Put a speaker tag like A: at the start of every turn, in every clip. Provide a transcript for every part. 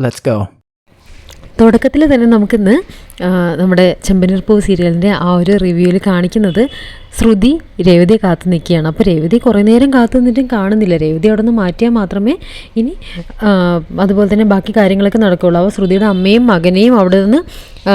A: Let's go
B: തുടക്കത്തിൽ തന്നെ നമുക്കിന്ന് നമ്മുടെ ചെമ്പനീർപ്പൂ സീരിയലിന്റെ ആ ഒരു റിവ്യൂവിൽ കാണിക്കുന്നത് ശ്രുതി രേവതിയെ കാത്തു നിൽക്കുകയാണ്. അപ്പോൾ രേവതി കുറേ നേരം കാത്തു നിന്നിട്ടും കാണുന്നില്ല. രേവതി അവിടെ നിന്ന് മാറ്റിയാൽ മാത്രമേ ഇനി അതുപോലെ തന്നെ ബാക്കി കാര്യങ്ങളൊക്കെ നടക്കുകയുള്ളൂ. അപ്പോൾ ശ്രുതിയുടെ അമ്മയും മകനെയും അവിടെ നിന്ന്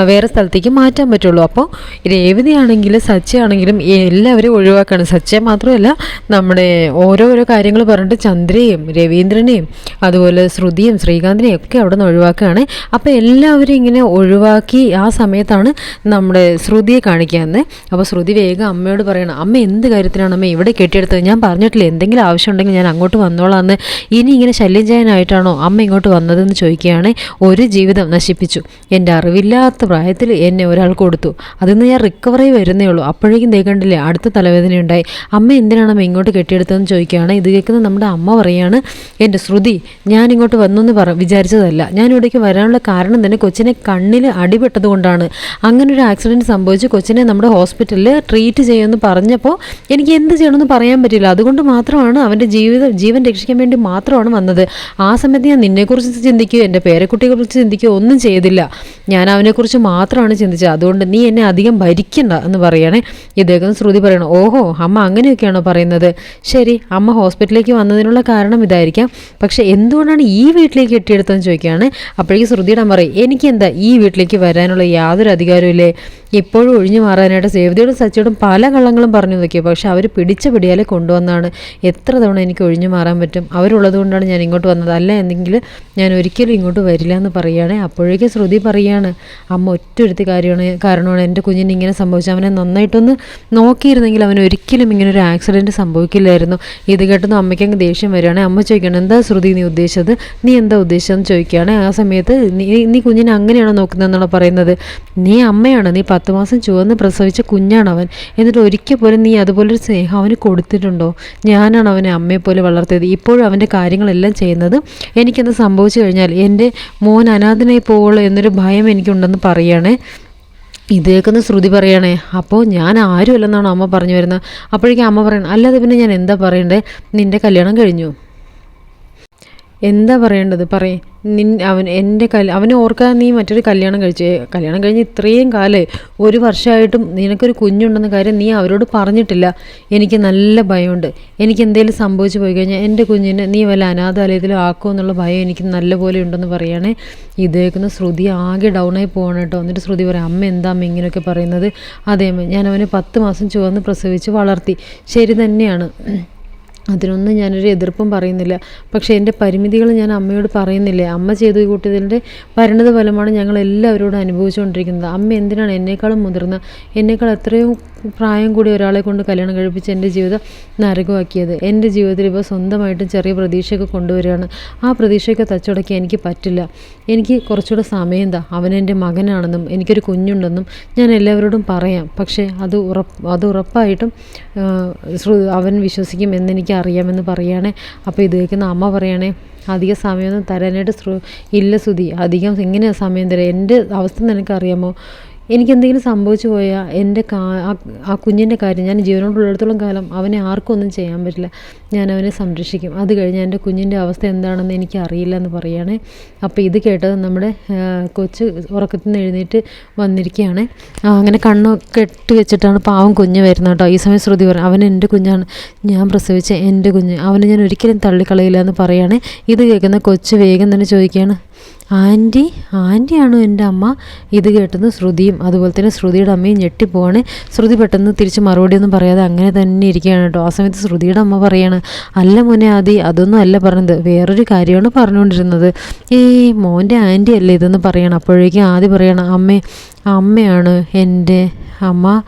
B: വേറെ സ്ഥലത്തേക്ക് മാറ്റാൻ പറ്റുള്ളൂ. അപ്പോൾ രേവതിയാണെങ്കിലും സച്ചയാണെങ്കിലും എല്ലാവരും ഒഴിവാക്കാണ്. സച്ച മാത്രമല്ല നമ്മുടെ ഓരോരോ കാര്യങ്ങൾ പറഞ്ഞിട്ട് ചന്ദ്രയും രവീന്ദ്രനെയും അതുപോലെ ശ്രുതിയും ശ്രീകാന്തിനെയും ഒക്കെ അവിടെ നിന്ന് ഒഴിവാക്കുകയാണ്. അപ്പോൾ എല്ലാവരും ഇങ്ങനെ ഒഴിവാക്കി ആ സമയത്താണ് നമ്മുടെ ശ്രുതിയെ കാണിക്കുന്നത് അപ്പോൾ ശ്രുതി വേഗം അമ്മയോട് പറയണം അമ്മ എന്ത് കാര്യത്തിനാണ് അമ്മ ഇവിടെ കെട്ടിയെടുത്തത്? ഞാൻ പറഞ്ഞിട്ടില്ല എന്തെങ്കിലും ആവശ്യം ഉണ്ടെങ്കിൽ ഞാൻ അങ്ങോട്ട് വന്നോളാന്ന്. ഇനി ഇങ്ങനെ ശല്യം ചെയ്യാനായിട്ടാണോ അമ്മ ഇങ്ങോട്ട് വന്നതെന്ന് ചോദിക്കുകയാണ് ഒരു ജീവിതം നശിപ്പിച്ചു. എന്റെ അറിവില്ലാത്ത പ്രായത്തിൽ എന്നെ ഒരാൾ കൊടുത്തു. അതിൽ നിന്ന് ഞാൻ റിക്കവറി വരുന്നേ ഉള്ളൂ. അപ്പോഴേക്കും ദേ കണ്ടില്ലേ അടുത്ത തലവേദന ഉണ്ടായി അമ്മ എന്തിനാണ് അമ്മ ഇങ്ങോട്ട് കെട്ടിയെടുത്തതെന്ന് ചോദിക്കുകയാണ് ഇത് കേൾക്കുന്ന നമ്മുടെ അമ്മ പറയാണ് എന്റെ ശ്രുതി ഞാൻ ഇങ്ങോട്ട് വന്നു എന്ന് പറ വിചാരിച്ചതല്ല. ഞാൻ ഇവിടേക്ക് വരാനുള്ള കാരണം തന്നെ കൊച്ചിനെ കണ്ണിൽ അടിപെട്ടത് കൊണ്ടാണ്. അങ്ങനെ ഒരു ആക്സിഡന്റ് സംഭവിച്ച് കൊച്ചിനെ നമ്മുടെ ഹോസ്പിറ്റലിൽ ട്രീറ്റ് ചെയ്യുമെന്ന് പറഞ്ഞപ്പോൾ എനിക്ക് എന്ത് ചെയ്യണമെന്ന് പറയാൻ പറ്റില്ല അതുകൊണ്ട് മാത്രമാണ് അവന്റെ ജീവിത ജീവൻ രക്ഷിക്കാൻ വേണ്ടി മാത്രമാണ് വന്നത്. ആ സമയത്ത് ഞാൻ നിന്നെക്കുറിച്ച് ചിന്തിക്കുകയോ എന്റെ പേരക്കുട്ടിയെക്കുറിച്ച് ചിന്തിക്കുകയോ ഒന്നും ചെയ്തില്ല. ഞാൻ അവനെക്കുറിച്ച് മാത്രമാണ് ചിന്തിച്ചത്. അതുകൊണ്ട് നീ എന്നെ അധികം ഭരിക്കണ്ട എന്ന് പറയണേ. ഇദ്ദേഹം ശ്രുതി പറയണം ഓഹോ അമ്മ അങ്ങനെയൊക്കെയാണോ പറയുന്നത്? ശരി അമ്മ ഹോസ്പിറ്റലിലേക്ക് വന്നതിനുള്ള കാരണം ഇതായിരിക്കാം. പക്ഷെ എന്തുകൊണ്ടാണ് ഈ വീട്ടിലേക്ക് എത്തിയെടുത്തതെന്ന് ചോദിക്കുകയാണ്? അപ്പോഴേക്കും ശ്രുതിയുടെ അമ്മ പറയും എനിക്കെന്താ ഈ വീട്ടിലേക്ക് വരാനുള്ള യാതൊരു അധികാരവും ഇല്ലേ? ഇപ്പോഴും ഒഴിഞ്ഞു മാറാനായിട്ട് സേവതിയോടും സച്ചിയോടും പല കള്ളങ്ങളും പറഞ്ഞു നോക്കി പക്ഷേ അവർ പിടിച്ച പിടിയാലെ കൊണ്ടുവന്നാണ്. എത്ര തവണ എനിക്ക് ഒഴിഞ്ഞു മാറാൻ പറ്റും? അവരുള്ളത് കൊണ്ടാണ് ഞാൻ ഇങ്ങോട്ട് വന്നത്. അല്ല എന്നെങ്കിൽ ഞാൻ ഒരിക്കലും ഇങ്ങോട്ട് വരില്ല എന്ന് പറയുകയാണെ അപ്പോഴേക്കും ശ്രുതി പറയാണ് അമ്മ ഒറ്റൊരുത്തി കാര്യമാണ് കാരണമാണ് എന്റെ കുഞ്ഞിന് ഇങ്ങനെ സംഭവിച്ചത്. അവനെ നന്നായിട്ടൊന്ന് നോക്കിയിരുന്നെങ്കിൽ അവൻ ഒരിക്കലും ഇങ്ങനെ ഒരു ആക്സിഡന്റ് സംഭവിക്കില്ലായിരുന്നു. ഇത് കേട്ടൊന്നും അമ്മയ്ക്ക് അങ്ങ് ദേഷ്യം വരികയാണ്. അമ്മ ചോദിക്കണം എന്താ ശ്രുതി നീ ഉദ്ദേശിച്ചത്? നീ എന്താ ഉദ്ദേശിച്ചതെന്ന് ചോദിക്കുകയാണ്? ആ സമയത്ത് നീ നീ കുഞ്ഞിനെ അങ്ങനെയാണോ നോക്കുന്നതെന്നാണ് പറയുന്നത്? നീ അമ്മയാണ് നീ പത്ത് മാസം ചുവന്ന് പ്രസവിച്ച കുഞ്ഞാണ് അവൻ എന്നിട്ട് ഒരിക്കൽ പോലും നീ അതുപോലൊരു സ്നേഹം അവന് കൊടുത്തിട്ടുണ്ടോ? ഞാനാണ് അവനെ അമ്മയെ പോലെ വളർത്തിയത്. ഇപ്പോഴും അവന്റെ കാര്യങ്ങളെല്ലാം ചെയ്യുന്നത് എനിക്കെന്ത് സംഭവിച്ചു കഴിഞ്ഞാൽ എന്റെ മോൻ അനാഥനായി പോവുള്ളൂ എന്നൊരു ഭയം എനിക്കുണ്ടെന്ന് പറയുകയാണേ ഇത് കേൾക്കുന്ന ശ്രുതി പറയണേ അപ്പോൾ ഞാൻ ആരുമല്ലെന്നാണ് അമ്മ പറഞ്ഞു വരുന്നത്? അപ്പോഴേക്കും അമ്മ പറയണം അല്ലാതെ പിന്നെ ഞാൻ എന്താ പറയണ്ടേ? നിന്റെ കല്യാണം കഴിഞ്ഞു. എന്താ പറയേണ്ടത്? പറയേ. നിൻ അവൻ എന്റെ കൽ അവനെ ഓർക്കാൻ നീ മറ്റൊരു കല്യാണം കഴിച്ച്. കല്യാണം കഴിഞ്ഞ് ഇത്രയും കാലേ ഒരു വർഷമായിട്ടും നിനക്കൊരു കുഞ്ഞുണ്ടെന്ന കാര്യം നീ അവരോട് പറഞ്ഞിട്ടില്ല. എനിക്ക് നല്ല ഭയമുണ്ട്. എനിക്ക് എന്തെങ്കിലും സംഭവിച്ചു പോയി കഴിഞ്ഞാൽ എന്റെ കുഞ്ഞിനെ നീ വല്ല അനാഥാലയത്തിലും ആക്കുമോ എന്നുള്ള ഭയം എനിക്ക് നല്ലപോലെ ഉണ്ടെന്ന് പറയുകയാണേ ഇത് കേൾക്കുന്ന ശ്രുതി ആകെ ഡൗണായി പോകണം കേട്ടോ. എന്നിട്ട് ശ്രുതി പറയാം അമ്മ എന്താ അമ്മ ഇങ്ങനെയൊക്കെ പറയുന്നത്? അതേ അമ്മ ഞാൻ അവനെ പത്ത് മാസം ചുവന്ന് പ്രസവിച്ച് വളർത്തി. ശരി തന്നെയാണ്. അതിനൊന്നും ഞാനൊരു എതിർപ്പും പറയുന്നില്ല. പക്ഷേ എന്റെ പരിമിതികൾ ഞാൻ അമ്മയോട് പറയുന്നില്ലേ. അമ്മ ചെയ്തു കൂട്ടിയതിന്റെ പരിണത ഫലമാണ് ഞങ്ങൾ എല്ലാവരോടും അനുഭവിച്ചുകൊണ്ടിരിക്കുന്നത്. അമ്മ എന്തിനാണ് എന്നേക്കാളും മുതിർന്ന എന്നേക്കാൾ എത്രയോ പ്രായം കൂടി ഒരാളെ കൊണ്ട് കല്യാണം കഴിപ്പിച്ച് എന്റെ ജീവിതം നരകമാക്കിയത്. എന്റെ ജീവിതത്തിൽ ഇപ്പോൾ സ്വന്തമായിട്ടും ചെറിയ പ്രതീക്ഷയൊക്കെ കൊണ്ടുവരികയാണ്. ആ പ്രതീക്ഷയൊക്കെ തച്ചുടക്കാൻ എനിക്ക് പറ്റില്ല. എനിക്ക് കുറച്ചുകൂടെ സമയം എന്താ അവൻ എന്റെ മകനാണെന്നും എനിക്കൊരു കുഞ്ഞുണ്ടെന്നും ഞാൻ എല്ലാവരോടും പറയാം. പക്ഷേ അത് ഉറപ്പ് അത് ഉറപ്പായിട്ടും അവൻ വിശ്വസിക്കും എന്നെനിക്ക് അറിയാമെന്ന് പറയുകയാണേ. അപ്പോൾ ഇത് കേൾക്കുന്ന അമ്മ പറയണേ അധിക സമയമൊന്നും തരാനായിട്ട് ഇല്ല സുതി അധികം ഇങ്ങനെ സമയം തരാം? എന്റെ അവസ്ഥ നിനക്കറിയാമോ എനിക്ക് എന്തെങ്കിലും സംഭവിച്ചു പോയാൽ എന്റെ കാ ആ- കുഞ്ഞിന്റെ കാര്യം ഞാൻ ജീവനോടുള്ളിടത്തോളം കാലം അവനെ ആർക്കും ഒന്നും ചെയ്യാൻ പറ്റില്ല. ഞാൻ അവനെ സംരക്ഷിക്കും. അത് കഴിഞ്ഞ് എന്റെ കുഞ്ഞിന്റെ അവസ്ഥ എന്താണെന്ന് എനിക്ക് അറിയില്ല എന്ന് പറയുകയാണെ അപ്പോൾ ഇത് കേട്ടത് നമ്മുടെ കൊച്ച് ഉറക്കത്തിൽ നിന്ന് എഴുന്നേറ്റ് വന്നിരിക്കുകയാണ്. അങ്ങനെ കണ്ണൊക്കെ ഇട്ട് വെച്ചിട്ടാണ് പാവം കുഞ്ഞ് വരുന്നത് കേട്ടോ. ഈ സമയം ശ്രുതി പറഞ്ഞു അവൻ എന്റെ കുഞ്ഞാണ്. ഞാൻ പ്രസവിച്ച എന്റെ കുഞ്ഞ്. അവനെ ഞാൻ ഒരിക്കലും തള്ളിക്കളയില്ല എന്ന് പറയുകയാണ് ഇത് കേൾക്കുന്ന കൊച്ച് വേഗം തന്നെ ചോദിക്കുകയാണ് ആന്റി ആന്റിയാണോ എന്റെ അമ്മ? ഇത് കേട്ടെന്ന് ശ്രുതിയും അതുപോലെ തന്നെ ശ്രുതിയുടെ അമ്മയും ഞെട്ടിപ്പോവാണ്. ശ്രുതി പെട്ടെന്ന് തിരിച്ച് മറുപടി ഒന്നും പറയാതെ അങ്ങനെ തന്നെ ഇരിക്കുകയാണ് കേട്ടോ. ആ സമയത്ത് ശ്രുതിയുടെ അമ്മ പറയാണ് അല്ല മോനെ ആദി അതൊന്നും അല്ല പറഞ്ഞത്. വേറൊരു കാര്യമാണ് പറഞ്ഞുകൊണ്ടിരുന്നത്. ഈ മോന്റെ ആന്റി അല്ലേ? ഇതെന്ന് പറയണം. അപ്പോഴേക്കും ആദ്യം പറയണം അമ്മേ അമ്മയാണ് എന്റെ അമ്മ.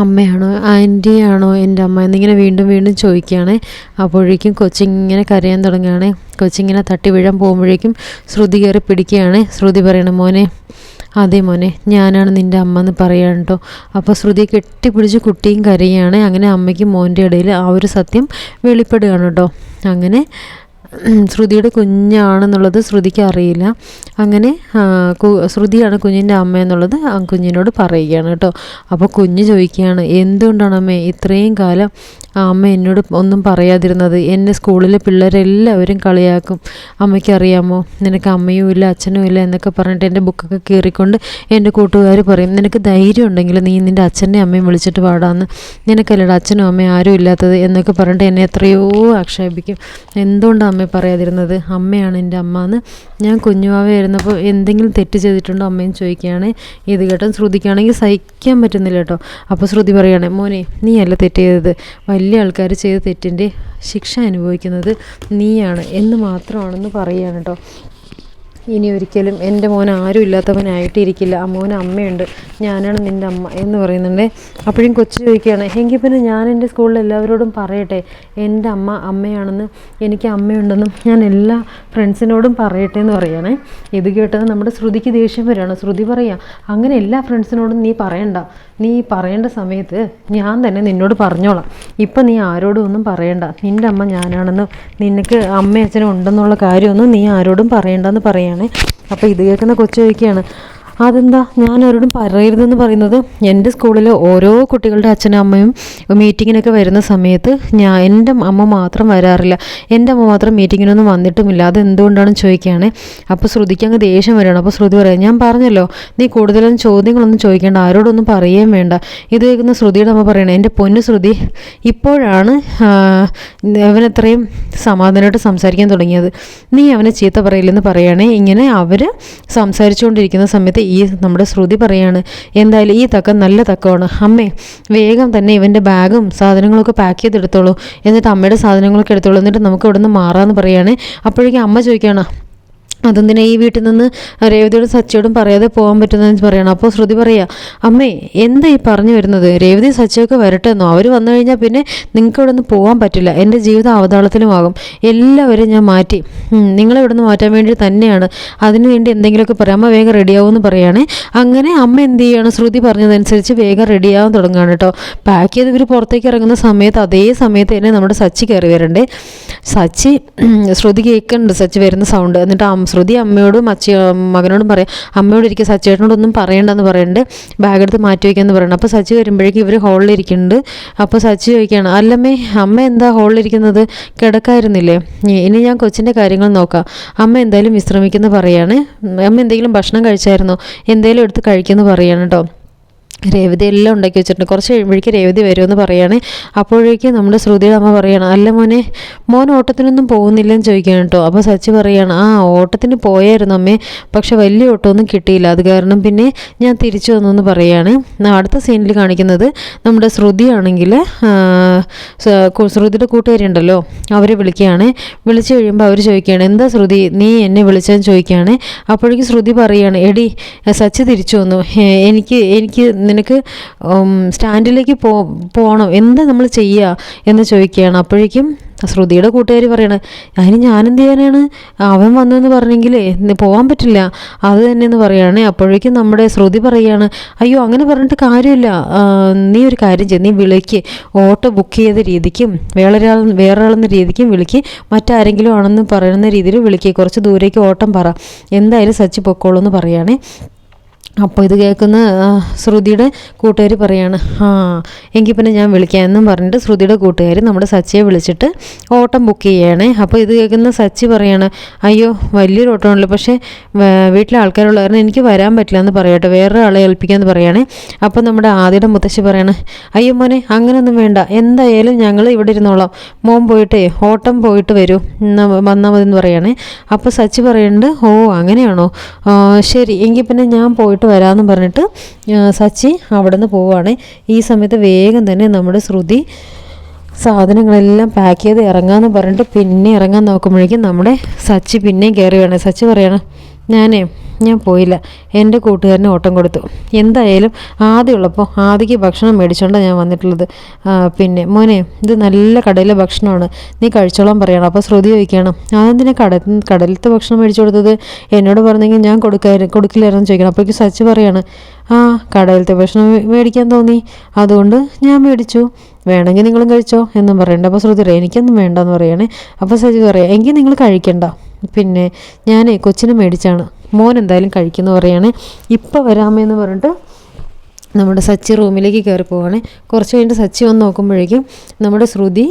B: അമ്മയാണോ ആന്റിയാണോ എന്റെ അമ്മ എന്നിങ്ങനെ വീണ്ടും വീണ്ടും ചോദിക്കുകയാണ്. അപ്പോഴേക്കും കൊച്ചിങ്ങനെ കരയാൻ തുടങ്ങുകയാണ്. കൊച്ചിങ്ങനെ തട്ടി വീഴാൻ പോകുമ്പോഴേക്കും ശ്രുതി കയറി പിടിക്കുകയാണ്. ശ്രുതി പറയണം മോനെ അതെ മോനെ ഞാനാണ് നിന്റെ അമ്മ എന്ന് പറയാൻ കേട്ടോ അപ്പോൾ ശ്രുതി കെട്ടിപ്പിടിച്ച് കുട്ടിയും കരയാണ് അങ്ങനെ അമ്മയ്ക്കും മോന്റെ ഇടയിൽ ആ ഒരു സത്യം വെളിപ്പെടുകയാണ് കേട്ടോ അങ്ങനെ ശ്രുതിയുടെ കുഞ്ഞാണെന്നുള്ളത് ശ്രുതിക്ക് അറിയില്ല. അങ്ങനെ ശ്രുതിയാണ് കുഞ്ഞിന്റെ അമ്മ എന്നുള്ളത് കുഞ്ഞിനോട് പറയുകയാണ് കേട്ടോ. അപ്പോൾ കുഞ്ഞ് ചോദിക്കുകയാണ് എന്തുകൊണ്ടാണ് അമ്മേ ഇത്രയും കാലം അമ്മ എന്നോട് ഒന്നും പറയാതിരുന്നത്? എന്നെ സ്കൂളിലെ പിള്ളേരെല്ലാവരും കളിയാക്കും. അമ്മയ്ക്കറിയാമോ നിനക്ക് അമ്മയും ഇല്ല അച്ഛനും ഇല്ല എന്നൊക്കെ പറഞ്ഞിട്ട് എന്റെ ബുക്കൊക്കെ കീറിക്കൊണ്ട് എന്റെ കൂട്ടുകാർ പറയും നിനക്ക് ധൈര്യം ഉണ്ടെങ്കിൽ നീ നിന്റെ അച്ഛന്റെ അമ്മയും വിളിച്ചിട്ട് പാടാന്ന് നിനക്കല്ലടാ അച്ഛനും അമ്മയും ആരും ഇല്ലാത്തത് എന്നൊക്കെ പറഞ്ഞിട്ട് എന്നെ എത്രയോ ആക്ഷേപിക്കും. എന്തുകൊണ്ടാണ് അമ്മ പറയാതിരുന്നത് അമ്മയാണ് എന്റെ അമ്മ എന്ന് ഞാൻ കുഞ്ഞുവാവയായിരുന്നപ്പോൾ എന്തെങ്കിലും തെറ്റ് ചെയ്തിട്ടുണ്ടോ അമ്മയും ചോദിക്കുകയാണ്. ഇത് കേട്ടോ ശ്രുതിക്കാണെങ്കിൽ സഹിക്കാൻ പറ്റുന്നില്ല കേട്ടോ. അപ്പോൾ ശ്രുതി പറയുകയാണ് മോനെ നീയല്ല തെറ്റ് ചെയ്തത്. വലിയ ആൾക്കാർ ചെയ്ത തെറ്റിന്റെ ശിക്ഷ അനുഭവിക്കുന്നത് നീയാണ് എന്ന് മാത്രമാണെന്ന് പറയുകയാണ് കേട്ടോ. ഇനി ഒരിക്കലും എന്റെ മോൻ ആരും ഇല്ലാത്തവനായിട്ടിരിക്കില്ല. ആ മോൻ അമ്മയുണ്ട്. ഞാനാണ് നിന്റെ അമ്മ എന്ന് പറയുന്നുണ്ട്. അപ്പോഴും കൊച്ചു ചോദിക്കുകയാണ് എങ്കിൽ പിന്നെ ഞാൻ എന്റെ സ്കൂളിൽ എല്ലാവരോടും പറയട്ടെ? എന്റെ അമ്മ അമ്മയാണെന്ന് എനിക്ക് അമ്മയുണ്ടെന്നും ഞാൻ എല്ലാ ഫ്രണ്ട്സിനോടും പറയട്ടെ എന്ന് പറയണേ. ഇത് കേട്ടത് നമ്മുടെ ശ്രുതിക്ക് ദേഷ്യം വരികയാണ്. ശ്രുതി പറയാം അങ്ങനെ എല്ലാ ഫ്രണ്ട്സിനോടും നീ പറയണ്ട. നീ പറയേണ്ട സമയത്ത് ഞാൻ തന്നെ നിന്നോട് പറഞ്ഞോളാം. ഇപ്പം നീ ആരോടും ഒന്നും പറയണ്ട. നിന്റെ അമ്മ ഞാനാണെന്നും നിനക്ക് അമ്മയും അച്ഛനും ഉണ്ടെന്നുള്ള കാര്യമൊന്നും നീ ആരോടും പറയണ്ടെന്ന് പറയാണ്. അപ്പോൾ ഇത് കേൾക്കുന്ന കൊച്ചു ചോദിക്കുകയാണ് അതെന്താ? ഞാൻ അവരോടും പറയരുതെന്ന് പറയുന്നത് എന്റെ സ്കൂളിലെ ഓരോ കുട്ടികളുടെ അച്ഛനും അമ്മയും മീറ്റിങ്ങിനൊക്കെ വരുന്ന സമയത്ത് ഞാൻ എന്റെ അമ്മ മാത്രം വരാറില്ല. എന്റെ അമ്മ മാത്രം മീറ്റിങ്ങിനൊന്നും വന്നിട്ടുമില്ല. അത് എന്തുകൊണ്ടാണെന്ന് ചോദിക്കുകയാണ് അപ്പോൾ ശ്രുതിക്ക് അങ്ങ് ദേഷ്യം വരികയാണ്. അപ്പോൾ ശ്രുതി പറയാം ഞാൻ പറഞ്ഞല്ലോ നീ കൂടുതലും ചോദ്യങ്ങളൊന്നും ചോദിക്കേണ്ട ആരോടൊന്നും പറയുകയും വേണ്ട. ഇത് കേൾക്കുന്ന ശ്രുതിയുടെ അമ്മ പറയണേ എന്റെ പൊന്നു ശ്രുതി ഇപ്പോഴാണ് അവനത്രയും സമാധാനമായിട്ട് സംസാരിക്കാൻ തുടങ്ങിയത്. നീ അവനെ ചീത്ത പറയില്ലെന്ന് പറയുകയാണെ ഇങ്ങനെ അവർ സംസാരിച്ചുകൊണ്ടിരിക്കുന്ന സമയത്ത് ഈ നമ്മുടെ ശ്രുതി പറയാണ് എന്തായാലും ഈ തക്കം നല്ല തക്കമാണ് അമ്മേ വേഗം തന്നെ ഇവന്റെ ബാഗും സാധനങ്ങളൊക്കെ പാക്ക് ചെയ്തെടുത്തോളൂ. എന്നിട്ട് അമ്മയുടെ സാധനങ്ങളൊക്കെ എടുത്തോളൂ. എന്നിട്ട് നമുക്ക് ഇവിടെ നിന്ന് മാറാമെന്ന് പറയുകയാണ് അപ്പോഴേക്കും അമ്മ ചോദിക്കുകയാണ് അതെന്തിനാ ഈ വീട്ടിൽ നിന്ന് രേവതിയോടും സച്ചയോടും പറയാതെ പോകാൻ പറ്റുന്നതെന്ന് പറയണം. അപ്പോൾ ശ്രുതി പറയാ അമ്മേ എന്താ ഈ പറഞ്ഞു വരുന്നത്? രേവതി സച്ചയൊക്കെ വരട്ടെ എന്നോ? അവർ വന്നു കഴിഞ്ഞാൽ പിന്നെ നിങ്ങൾക്ക് ഇവിടെ നിന്ന് പോകാൻ പറ്റില്ല. എന്റെ ജീവിതം അവതാളത്തിലുമാകും. എല്ലാവരും ഞാൻ മാറ്റി. നിങ്ങളെ ഇവിടെ നിന്ന് മാറ്റാൻ വേണ്ടി തന്നെയാണ്. അതിനുവേണ്ടി എന്തെങ്കിലുമൊക്കെ പറയാം. അമ്മ വേഗം റെഡിയാവുമെന്ന് പറയുകയാണേ അങ്ങനെ അമ്മ എന്ത് ചെയ്യുകയാണ് ശ്രുതി പറഞ്ഞതനുസരിച്ച് വേഗം റെഡിയാവാൻ തുടങ്ങുകയാണ് കേട്ടോ. പാക്ക് ചെയ്ത് ഇവർ പുറത്തേക്ക് ഇറങ്ങുന്ന സമയത്ത് അതേ സമയത്ത് തന്നെ നമ്മുടെ സച്ചി കയറി വരണ്ടേ. സച്ചി ശ്രുതി കേൾക്കുന്നുണ്ട്. സച്ചി വരുന്ന സൗണ്ട് എന്നിട്ട് ശ്രുതി അമ്മയോടും അച്ഛ മകനോടും പറയാം അമ്മയോട് ഇരിക്കുക സച്ചേട്ടനോടൊന്നും പറയണ്ടെന്ന് പറയുന്നുണ്ട് ബാഗ് എടുത്ത് മാറ്റി വയ്ക്കാന്ന് പറയുന്നത് അപ്പോൾ സച്ചി വരുമ്പോഴേക്കും ഇവർ ഹോളിലിരിക്കുന്നുണ്ട് അപ്പോൾ സച്ചി ചോദിക്കുകയാണ് അല്ലമ്മേ അമ്മ എന്താ ഹോളിലിരിക്കുന്നത് കിടക്കായിരുന്നില്ലേ? ഇനി ഞാൻ കൊച്ചിന്റെ കാര്യങ്ങൾ നോക്കാം. അമ്മ എന്തായാലും വിശ്രമിക്കുന്നു പറയാണ്. അമ്മ എന്തെങ്കിലും ഭക്ഷണം കഴിച്ചായിരുന്നോ? എന്തെങ്കിലും എടുത്ത് കഴിക്കുമെന്ന് പറയാണ് കേട്ടോ രേവതി എല്ലാം ഉണ്ടാക്കി വെച്ചിട്ടുണ്ട്. കുറച്ച് കഴിയുമ്പോഴേക്ക് രേവതി വരുമെന്ന് പറയുകയാണ് അപ്പോഴേക്ക് നമ്മുടെ ശ്രുതിയുടെ അമ്മ പറയണം അല്ല മോനെ മോൻ ഓട്ടത്തിനൊന്നും പോകുന്നില്ലെന്ന് ചോദിക്കുകയാണ് കേട്ടോ. അപ്പോൾ സച്ചി പറയാണ് ആ ഓട്ടത്തിന് പോയായിരുന്നു അമ്മേ പക്ഷെ വലിയ ഓട്ടമൊന്നും കിട്ടിയില്ല. അത് കാരണം പിന്നെ ഞാൻ തിരിച്ചു വന്നു എന്ന് പറയാണ്. അടുത്ത സീനിൽ കാണിക്കുന്നത് നമ്മുടെ ശ്രുതിയാണെങ്കിൽ ശ്രുതിയുടെ കൂട്ടുകാരി ഉണ്ടല്ലോ അവരെ വിളിക്കുകയാണ്. വിളിച്ചു കഴിയുമ്പോൾ അവർ ചോദിക്കുകയാണ് എന്താ ശ്രുതി നീ എന്നെ വിളിച്ചതെന്ന് ചോദിക്കുകയാണ്. അപ്പോഴേക്കും ശ്രുതി പറയുകയാണ് എടി സച്ചി തിരിച്ചു വന്നു. എനിക്ക് എനിക്ക് നിനക്ക് സ്റ്റാൻഡിലേക്ക് പോ പോകണം എന്താ നമ്മൾ ചെയ്യുക എന്ന് ചോദിക്കുകയാണ്. അപ്പോഴേക്കും ശ്രുതിയുടെ കൂട്ടുകാർ പറയണത് അതിന് ഞാനെന്ത് ചെയ്യാനാണ്? അവൻ വന്നെന്ന് പറഞ്ഞെങ്കിലേ പോകാൻ പറ്റില്ല. അത് തന്നെയെന്ന് പറയാണ്. അപ്പോഴേക്കും നമ്മുടെ ശ്രുതി പറയുകയാണ് അയ്യോ അങ്ങനെ പറഞ്ഞിട്ട് കാര്യമില്ല. നീ ഒരു കാര്യം ചെയ്യും. നീ വിളിക്ക്. ഓട്ടോ ബുക്ക് ചെയ്ത രീതിക്കും വേറൊരാൾ വേറൊരാളെന്ന രീതിക്കും വിളിക്ക്. മറ്റാരെങ്കിലും ആണെന്ന് പറയുന്ന രീതിയിൽ വിളിക്കുക കുറച്ച് ദൂരേക്ക് ഓട്ടം പറ. എന്തായാലും സച്ചി പൊക്കോളൂ എന്ന് പറയുകയാണേ അപ്പോൾ ഇത് കേൾക്കുന്ന ശ്രുതിയുടെ കൂട്ടുകാർ പറയാണ് ആ എങ്കിൽ പിന്നെ ഞാൻ വിളിക്കാം എന്നും പറഞ്ഞിട്ട് ശ്രുതിയുടെ കൂട്ടുകാർ നമ്മുടെ സച്ചിയെ വിളിച്ചിട്ട് ഓട്ടം ബുക്ക് ചെയ്യണേ. അപ്പോൾ ഇത് കേൾക്കുന്ന സച്ചി പറയാണ് അയ്യോ വലിയൊരു ഓട്ടമാണല്ലോ പക്ഷേ വീട്ടിലെ ആൾക്കാരുള്ള കാരണം എനിക്ക് വരാൻ പറ്റില്ല എന്ന് പറയട്ടെ വേറെ ആളെ ഏൽപ്പിക്കാമെന്ന് പറയണേ. അപ്പോൾ നമ്മുടെ ആദ്യയുടെ മുത്തശ്ശി പറയാണ് അയ്യോ മോനെ അങ്ങനെയൊന്നും വേണ്ട എന്തായാലും ഞങ്ങൾ ഇവിടെ ഇരുന്നോളാം മോൻ പോയിട്ടേ ഓട്ടം പോയിട്ട് വരൂ വന്നാൽ മതി എന്ന് പറയണേ. അപ്പോൾ സച്ചി പറയുന്നുണ്ട് ഓ അങ്ങനെയാണോ? ശരി എങ്കിൽ പിന്നെ ഞാൻ പോയിട്ട് വരാമെന്ന് പറഞ്ഞിട്ട് സച്ചി അവിടെ നിന്ന് പോവുകയാണ്. ഈ സമയത്ത് വേഗം തന്നെ നമ്മുടെ ശ്രുതി സാധനങ്ങളെല്ലാം പാക്ക് ചെയ്ത് ഇറങ്ങാമെന്ന് പറഞ്ഞിട്ട് പിന്നെ ഇറങ്ങാൻ നോക്കുമ്പോഴേക്കും നമ്മുടെ സച്ചി പിന്നെയും കയറി വേണേ സച്ചി പറയണം ഞാനേ ഞാൻ പോയില്ല. എന്റെ കൂട്ടുകാരന് ഓട്ടം കൊടുത്തു. എന്തായാലും ആദ്യമുള്ളപ്പോൾ ആദ്യക്ക് ഭക്ഷണം മേടിച്ചുകൊണ്ടാണ് ഞാൻ വന്നിട്ടുള്ളത്. പിന്നെ മോനെ ഇത് നല്ല കടയിലെ ഭക്ഷണമാണ്. നീ കഴിച്ചോളാൻ പറയണം. അപ്പോൾ ശ്രുതി ചോദിക്കണം അതെന്തിനാ കട കടലത്തെ ഭക്ഷണം മേടിച്ചു കൊടുത്തത് എന്നോട് പറഞ്ഞെങ്കിൽ ഞാൻ കൊടുക്കാൻ കൊടുക്കില്ലായിരുന്നു ചോദിക്കണം. അപ്പോഴേക്കും സച്ച് പറയാണ് ആ കടയിലത്തെ ഭക്ഷണം മേടിക്കാൻ തോന്നി. അതുകൊണ്ട് ഞാൻ മേടിച്ചു. വേണമെങ്കിൽ നിങ്ങളും കഴിച്ചോ എന്നും പറയണ്ട. അപ്പോൾ ശ്രുതി എനിക്കൊന്നും വേണ്ടെന്ന് പറയണേ. അപ്പോൾ സജി പറയാം എങ്കിൽ നിങ്ങൾ കഴിക്കണ്ട. പിന്നെ ഞാൻ കൊച്ചിനെ മേടിച്ചാണ്. മോൻ എന്തായാലും കഴിക്കുന്നു പറയാണ് ഇപ്പം വരാമെന്ന് പറഞ്ഞിട്ട് നമ്മുടെ സച്ചി റൂമിലേക്ക് കയറി പോവാണ്. കുറച്ച് കഴിഞ്ഞിട്ട് സച്ചി വന്ന് നോക്കുമ്പോഴേക്കും നമ്മുടെ ശ്രുതി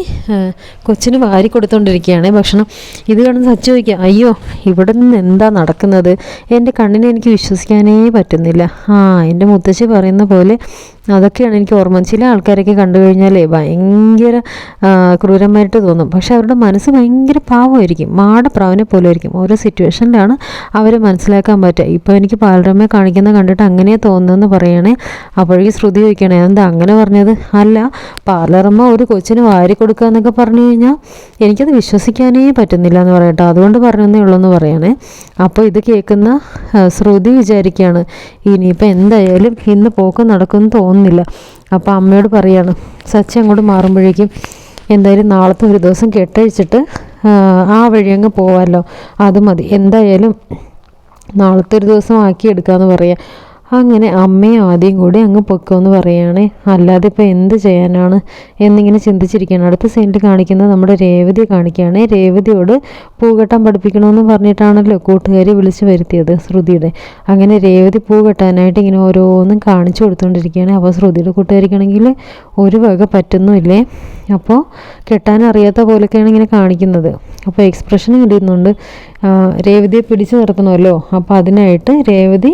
B: കൊച്ചിന് വാരി കൊടുത്തുകൊണ്ടിരിക്കുകയാണ് ഭക്ഷണം. ഇത് കാണുന്ന സച്ചി ചോദിക്കുക അയ്യോ ഇവിടെ നിന്ന് എന്താ നടക്കുന്നത്? എന്റെ കണ്ണിനെ എനിക്ക് വിശ്വസിക്കാനേ പറ്റുന്നില്ല. ആ എന്റെ മുത്തശ്ശി പറയുന്ന പോലെ അതൊക്കെയാണ് എനിക്ക് ഓർമ്മ. ചില ആൾക്കാരൊക്കെ കണ്ടു കഴിഞ്ഞാലേ ഭയങ്കര ക്രൂരമായിട്ട് തോന്നും. പക്ഷെ അവരുടെ മനസ്സ് ഭയങ്കര പാവമായിരിക്കും. മാടപ്രാവിനെ പോലെ ആയിരിക്കും ഓരോ സിറ്റുവേഷനിലാണ് അവരെ മനസ്സിലാക്കാൻ പറ്റുക. ഇപ്പോൾ എനിക്ക് പാലരമ്മയെ കാണിക്കുന്ന കണ്ടിട്ട് അങ്ങനെ തോന്നുന്നു പറയണേ. അപ്പോഴേക്കും ശ്രുതി ചോദിക്കണേ എന്താ അങ്ങനെ പറഞ്ഞത്? അല്ല പാർലറമ്മ ഒരു കൊച്ചിന് വാരി കൊടുക്കുക എന്നൊക്കെ പറഞ്ഞു കഴിഞ്ഞാൽ എനിക്കത് വിശ്വസിക്കാനേ പറ്റുന്നില്ല എന്ന് പറയട്ടെ. അതുകൊണ്ട് പറഞ്ഞതേ ഉള്ളൂ എന്ന് പറയണേ. അപ്പോൾ ഇത് കേൾക്കുന്ന ശ്രുതി വിചാരിക്കുകയാണ് ഇനിയിപ്പോൾ എന്തായാലും ഇന്ന് പോക്ക് നടക്കുമെന്ന് തോന്നുന്നില്ല. അപ്പോൾ അമ്മയോട് പറയാണ് സച്ചി അങ്ങോട്ട് മാറുമ്പോഴേക്കും എന്തായാലും നാളത്തെ ഒരു ദിവസം കെട്ടഴിച്ചിട്ട് ആ, വഴി അങ്ങ് പോവാമല്ലോ അത് മതി. എന്തായാലും നാളത്തെ ഒരു ദിവസം ആക്കി എടുക്കാമെന്ന് പറയാം. അങ്ങനെ അമ്മയും ആദ്യം കൂടി അങ്ങ് പൊക്കുമെന്ന് പറയുകയാണേ അല്ലാതെ ഇപ്പോൾ എന്ത് ചെയ്യാനാണ്? എന്നിങ്ങനെ ചിന്തിച്ചിരിക്കുകയാണ്. അടുത്ത സീനിൽ കാണിക്കുന്നത് നമ്മുടെ രേവതി കാണിക്കുകയാണ്. രേവതിയോട് പൂകെട്ടാൻ പഠിപ്പിക്കണമെന്ന് പറഞ്ഞിട്ടാണല്ലോ കൂട്ടുകാരി വിളിച്ചു വരുത്തിയത് ശ്രുതിയുടെ. അങ്ങനെ രേവതി പൂ കെട്ടാനായിട്ട് ഇങ്ങനെ ഓരോന്നും കാണിച്ചു കൊടുത്തുകൊണ്ടിരിക്കുകയാണ് അപ്പോൾ ശ്രുതിയുടെ കൂട്ടുകാരിക്കാണെങ്കിൽ ഒരു വക പറ്റുന്നുമില്ലേ? അപ്പോൾ കെട്ടാൻ അറിയാത്ത പോലൊക്കെയാണ് ഇങ്ങനെ കാണിക്കുന്നത്. അപ്പോൾ എക്സ്പ്രഷൻ കിട്ടുന്നുണ്ട് ആ, രേവതിയെ പിടിച്ചു നിർത്തണമല്ലോ. അപ്പോൾ അതിനായിട്ട് രേവതി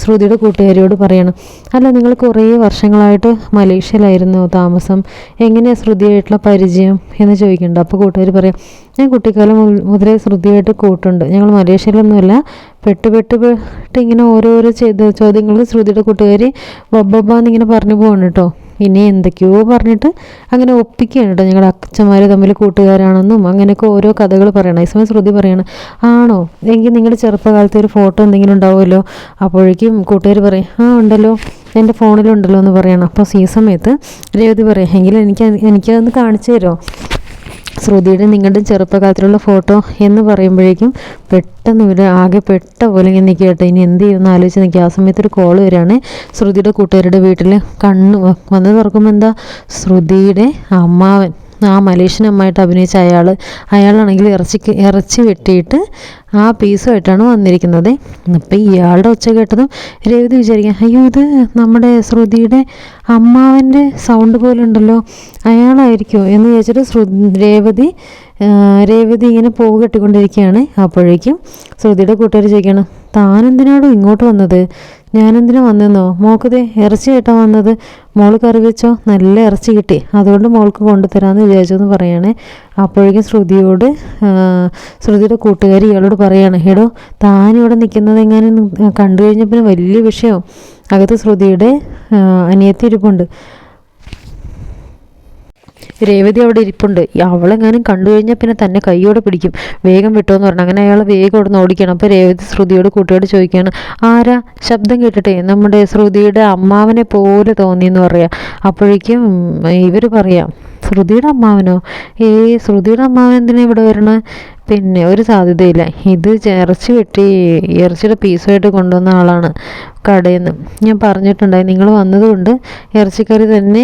B: ശ്രുതിയുടെ കൂട്ടുകാരിയോട് പറയണം അല്ല നിങ്ങൾ കുറേ വർഷങ്ങളായിട്ട് മലേഷ്യയിലായിരുന്നു താമസം. എങ്ങനെയാണ് ശ്രുതിയായിട്ടുള്ള പരിചയം? എന്ന് ചോദിക്കുന്നുണ്ട്. അപ്പോൾ കൂട്ടുകാർ പറയാം ഞാൻ കുട്ടിക്കാലം മുതലേ ശ്രുതിയായിട്ട് കൂട്ടുണ്ട്. ഞങ്ങൾ മലേഷ്യയിലൊന്നുമല്ല. പെട്ട് പെട്ട് പെട്ട് ഇങ്ങനെ ഓരോരോ ചോദ്യങ്ങൾ ശ്രുതിയുടെ കൂട്ടുകാരി ബബ്ബബ്ബാന്നിങ്ങനെ പറഞ്ഞു പോകണം കേട്ടോ. ഇനി എന്തൊക്കെയോ പറഞ്ഞിട്ട് അങ്ങനെ ഒപ്പിക്കുകയാണ് കേട്ടോ ഞങ്ങളുടെ അച്ഛന്മാർ തമ്മിൽ കൂട്ടുകാരാണെന്നും അങ്ങനെയൊക്കെ ഓരോ കഥകൾ പറയണം. ഈ സമയം ശ്രുതി പറയണം ആണോ? എങ്കിൽ നിങ്ങളുടെ ചെറുപ്പകാലത്തെ ഒരു ഫോട്ടോ എന്തെങ്കിലും ഉണ്ടാവുമല്ലോ? അപ്പോഴേക്കും കൂട്ടുകാർ പറയും ആ ഉണ്ടല്ലോ. എന്റെ ഫോണിലുണ്ടല്ലോ എന്ന് പറയണം. അപ്പോൾ ഈ സമയത്ത് രേവതി പറയാം എങ്കിലും എനിക്ക് എനിക്കതൊന്ന് കാണിച്ചു തരുമോ? ശ്രുതിയുടെ നിങ്ങളുടെ ചെറുപ്പകാലത്തിലുള്ള ഫോട്ടോ എന്ന് പറയുമ്പോഴേക്കും പെട്ടെന്ന് ഇവർ ആകെ പെട്ട പോലെ ഇങ്ങനെ നിൽക്കുക കേട്ടോ. ഇനി എന്ത് ചെയ്യുമെന്ന് ആലോചിച്ച് നിൽക്കുക. ആ സമയത്ത് ഒരു കോൾ വരികയാണ്. ശ്രുതിയുടെ കൂട്ടുകാരുടെ വീട്ടിൽ കണ്ണ് വന്ന് തുറക്കുമ്പോൾ എന്താ? ശ്രുതിയുടെ അമ്മാവൻ. ആ മലേഷ്യനമ്മായിട്ട് അഭിനയിച്ച അയാൾ അയാളാണെങ്കിൽ ഇറച്ചിക്ക് ഇറച്ചി വെട്ടിയിട്ട് ആ പീസുമായിട്ടാണ് വന്നിരിക്കുന്നത്. അപ്പം ഇയാളുടെ ഒച്ച കേട്ടതും രേവതി വിചാരിക്കാം അയ്യോ ഇത് നമ്മുടെ ശ്രുതിയുടെ അമ്മാവന്റെ സൗണ്ട് പോലെ ഉണ്ടല്ലോ അയാളായിരിക്കുമോ എന്ന് വിചാരിച്ചിട്ട് ശ്രു രേവതി രേവതി ഇങ്ങനെ പൂവ് കെട്ടിക്കൊണ്ടിരിക്കുകയാണ്. അപ്പോഴേക്കും ശ്രുതിയുടെ കൂട്ടുകാർ ചോദിക്കുകയാണ് താനെന്തിനാണോ ഇങ്ങോട്ട് വന്നത്? ഞാനെന്തിനാ വന്നെന്നോ മോക്കതേ ഇറച്ചി കേട്ടാ വന്നത്. മോൾ കറി വെച്ചോ? നല്ല ഇറച്ചി കിട്ടി. അതുകൊണ്ട് മോൾക്ക് കൊണ്ടുതരാമെന്ന് വിചാരിച്ചു എന്ന് പറയണേ. അപ്പോഴേക്കും ശ്രുതിയോട് ശ്രുതിയുടെ കൂട്ടുകാരി ഇയാളോട് പറയാണ് എടോ താനിവിടെ നിൽക്കുന്നത് എങ്ങനെ കണ്ടു കഴിഞ്ഞപ്പോൾ വലിയ വിഷയം. അകത്ത് ശ്രുതിയുടെ അനിയത്തി ഇരിപ്പുണ്ട്. രേവതി അവിടെ ഇരിപ്പുണ്ട്. അവളെങ്ങാനും കണ്ടു കഴിഞ്ഞാൽ പിന്നെ തന്നെ കൈയോടെ പിടിക്കും. വേഗം വിട്ടോന്ന് പറഞ്ഞു. അങ്ങനെ അയാൾ വേഗം അവിടെ നിന്ന് ഓടിക്കണം. അപ്പോൾ രേവതി ശ്രുതിയോട് കൂട്ടിയോട് ചോദിക്കുകയാണ് ആരാ? ശബ്ദം കേട്ടിട്ടേ. നമ്മുടെ ശ്രുതിയുടെ അമ്മാവനെ പോലെ തോന്നിയെന്ന് പറയാം. അപ്പോഴേക്കും ഇവർ പറയാം ശ്രുതിയുടെ അമ്മാവനോ? ഏ ശ്രുതിയുടെ അമ്മാവൻ എന്തിനാ ഇവിടെ വരണേ? പിന്നെ ഒരു സാധ്യതയില്ല. ഇത് ഇറച്ചി വെട്ടി ഇറച്ചിയുടെ പീസുമായിട്ട് കൊണ്ടുവന്ന ആളാണ് കടയിൽ നിന്ന് ഞാൻ പറഞ്ഞിട്ടുണ്ടായി നിങ്ങൾ വന്നതുകൊണ്ട് ഇറച്ചിക്കറി തന്നെ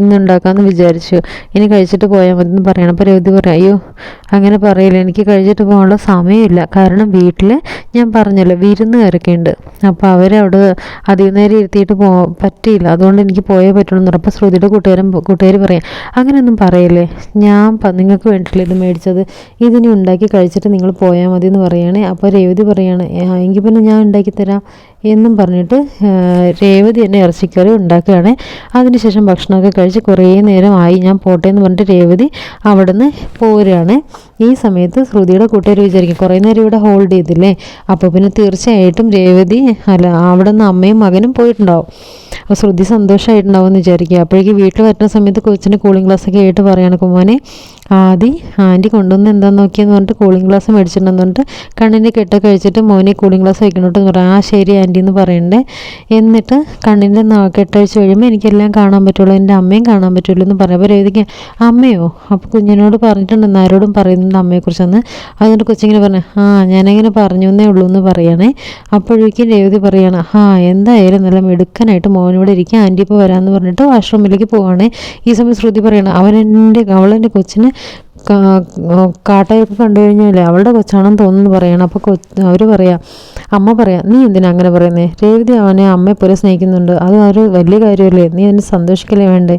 B: ഇന്നുണ്ടാക്കാമെന്ന് വിചാരിച്ചു. ഇനി കഴിച്ചിട്ട് പോയാൽ മതി എന്ന് പറയണം. അപ്പോൾ രവതി പറയാം അയ്യോ അങ്ങനെ പറയില്ല. എനിക്ക് കഴിച്ചിട്ട് പോകാനുള്ള സമയമില്ല. കാരണം വീട്ടിൽ ഞാൻ പറഞ്ഞല്ലോ വിരുന്നുകാരൊക്കെ ഉണ്ട് അപ്പോൾ അവരെ അവിടെ അധികം നേരം ഇരുത്തിയിട്ട് പോ പറ്റിയില്ല. അതുകൊണ്ട് എനിക്ക് പോയേ പറ്റുള്ളൂ എന്ന് അപ്പോൾ ശ്രുതിയുടെ കൂട്ടുകാരൻ കൂട്ടുകാർ പറയാം അങ്ങനെയൊന്നും പറയല്ലേ. ഞാൻ നിങ്ങൾക്ക് വേണ്ടിയിട്ടില്ല ഇത് മേടിച്ചത്. ഇതിനി ഉണ്ടാക്കി കഴിച്ചിട്ട് നിങ്ങൾ പോയാൽ മതി എന്ന് പറയുകയാണ് അപ്പോൾ രേവതി പറയുകയാണ് "ആ, എങ്കിൽ പിന്നെ ഞാൻ ഉണ്ടാക്കി തരാം. എന്നും പറഞ്ഞിട്ട് രേവതി എന്നെ ഇറച്ചിക്കറി ഉണ്ടാക്കുകയാണ്. അതിനുശേഷം ഭക്ഷണമൊക്കെ കഴിച്ച് കുറേ നേരമായി ഞാൻ പോട്ടെ എന്ന് പറഞ്ഞിട്ട് രേവതി അവിടുന്ന് പോരുകയാണ്. ഈ സമയത്ത് ശ്രുതിയുടെ കൂട്ടുകാർ വിചാരിക്കും കുറേ നേരം ഇവിടെ ഹോൾഡ് ചെയ്തില്ലേ? അപ്പോൾ പിന്നെ തീർച്ചയായിട്ടും രേവതി അല്ല അവിടെ നിന്ന് അമ്മയും മകനും പോയിട്ടുണ്ടാവും. അപ്പോൾ ശ്രുതി സന്തോഷമായിട്ടുണ്ടാവും എന്ന് വിചാരിക്കുക അപ്പോഴേക്ക് വീട്ടിൽ വരുന്ന സമയത്ത് കൊച്ചിന് കൂളിംഗ് ഗ്ലാസ് ഒക്കെ ആയിട്ട് പറയുകയാണ് കുമാനെ ആദി ആന്റി കൊണ്ടുവന്ന് എന്താന്ന് നോക്കിയെന്ന് പറഞ്ഞിട്ട് കൂളിംഗ് ഗ്ലാസ് മേടിച്ചിട്ടുണ്ടെന്ന് പറഞ്ഞിട്ട് കണ്ണിന്റെ കെട്ടൊക്കെ കഴിച്ചിട്ട് മോനെ കൂളിംഗ് ഗ്ലാസ് വയ്ക്കണോട്ടെന്ന് പറയാം ആ ശരി ആന്റി. എന്ന് പറയണ്ടേ? എന്നിട്ട് കണ്ണിന്റെ കെട്ടഴിച്ച് കഴിയുമ്പോൾ എനിക്കെല്ലാം കാണാൻ പറ്റുള്ളൂ എന്റെ അമ്മയും കാണാൻ പറ്റുള്ളൂ എന്ന് പറയുമ്പോൾ രേവതിക്ക് അമ്മയോ? അപ്പോൾ കുഞ്ഞിനോട് പറഞ്ഞിട്ടുണ്ട് ആരോടും പറയുന്നുണ്ട് അമ്മയെക്കുറിച്ചെന്ന്. അതുകൊണ്ട് കൊച്ചിങ്ങനെ പറഞ്ഞു ആ ഞാനങ്ങനെ പറഞ്ഞു എന്നേ ഉള്ളൂ എന്ന് പറയണേ. അപ്പോഴേക്കും രേവതി പറയാണ് ആ എന്തായാലും നല്ല മിടുക്കനായിട്ട് മോനോട് ഇരിക്കുക ആന്റി ഇപ്പോൾ വരാമെന്ന് പറഞ്ഞിട്ട് വാഷ്റൂമിലേക്ക് പോവാണേ. ഈ സമയം ശ്രുതി പറയണം അവൻ അവളെന്റെ കൊച്ചിനെ കാട്ടയൊക്കെ കണ്ടു കഴിഞ്ഞാലേ അവളുടെ കൊച്ചാണെന്ന് തോന്നുന്നു പറയണം. അപ്പോൾ കൊ അവർ പറയാം അമ്മ പറയാം നീ എന്തിനാ അങ്ങനെ പറയുന്നേ? രേവതി അവനെ അമ്മയെ പോലെ സ്നേഹിക്കുന്നുണ്ട്. അത് ഒരു വലിയ കാര്യമല്ലേ? നീ അതിന് സന്തോഷിക്കലേ വേണ്ടേ?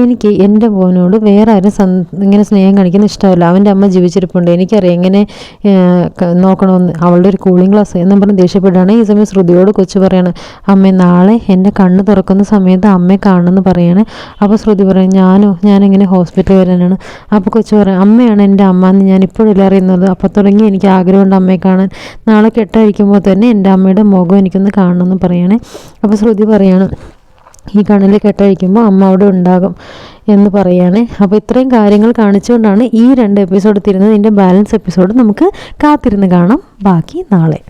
B: എനിക്ക് എന്റെ മോനോട് വേറെ ആരും ഇങ്ങനെ സ്നേഹം കാണിക്കുന്ന ഇഷ്ടമല്ല. അവന്റെ അമ്മ ജീവിച്ചിരിപ്പുണ്ട്. എനിക്കറിയാം എങ്ങനെ നോക്കണമെന്ന്. അവളുടെ ഒരു കൂളിംഗ് ഗ്ലാസ് എന്നും പറഞ്ഞ് ദേഷ്യപ്പെടുകയാണ്. ഈ സമയം ശ്രുതിയോട് കൊച്ചു പറയാണ് അമ്മ നാളെ എന്റെ കണ്ണ് തുറക്കുന്ന സമയത്ത് അമ്മയെ കാണണമെന്ന് പറയാണ്. അപ്പോൾ ശ്രുതി പറയും ഞാനോ? ഞാനിങ്ങനെ ഹോസ്പിറ്റലിൽ വരാനാണ്? അപ്പോൾ കൊച്ചു പറയും അമ്മയാണ് എന്റെ അമ്മ എന്ന് ഞാൻ ഇപ്പോഴല്ലേ അറിയുന്നത്. അപ്പോൾ തുടങ്ങി എനിക്ക് ആഗ്രഹമുണ്ട് അമ്മയെ കാണാൻ നാളെ കെട്ടഴിക്കുമ്പോൾ തന്നെ എന്റെ അമ്മയുടെ മുഖം എനിക്കൊന്ന് കാണണമെന്ന് പറയണേ. അപ്പോൾ ശ്രുതി പറയാണ് ഈ കണ്ണിൽ കെട്ടഴിക്കുമ്പോൾ അമ്മ അവിടെ ഉണ്ടാകും എന്ന് പറയുകയാണ് അപ്പോൾ ഇത്രയും കാര്യങ്ങൾ കാണിച്ചുകൊണ്ടാണ് ഈ രണ്ട് എപ്പിസോഡ് തിരുന്നത് ഇതിന്റെ ബാലൻസ് എപ്പിസോഡ് നമുക്ക് കാത്തിരുന്ന് കാണാം. ബാക്കി നാളെ.